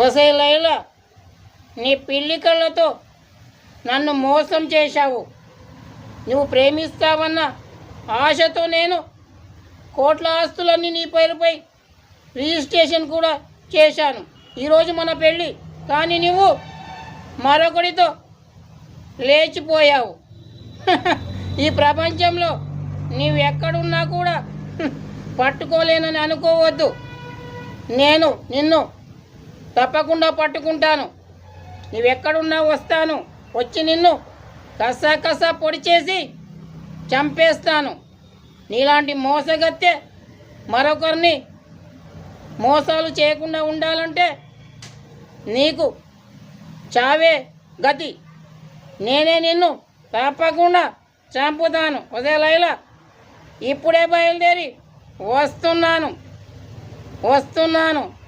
ఓసే లైలా నీ పిల్లి కళ్ళతో నన్ను మోసం చేశావు. నువ్వు ప్రేమిస్తావన్న ఆశతో నేను కోట్ల ఆస్తులన్నీ నీ పేరుపై రిజిస్ట్రేషన్ కూడా చేశాను. ఈరోజు మన పెళ్ళి కానీ నువ్వు మరొకడితో లేచిపోయావు. ఈ ప్రపంచంలో నీవు ఎక్కడున్నా కూడా పట్టుకోలేనని అనుకోవద్దు. నేను నిన్ను తప్పకుండా పట్టుకుంటాను. నువ్వెక్కడున్నా వస్తాను. వచ్చి నిన్ను కసా కసా పొడి చేసి చంపేస్తాను. నీలాంటి మోసగత్తె మరొకరిని మోసాలు చేయకుండా ఉండాలంటే నీకు చావే గతి. నేనే నిన్ను తప్పకుండా చంపుతాను. ఉదయ లైలా ఇప్పుడే బయలుదేరి వస్తున్నాను. వస్తున్నాను.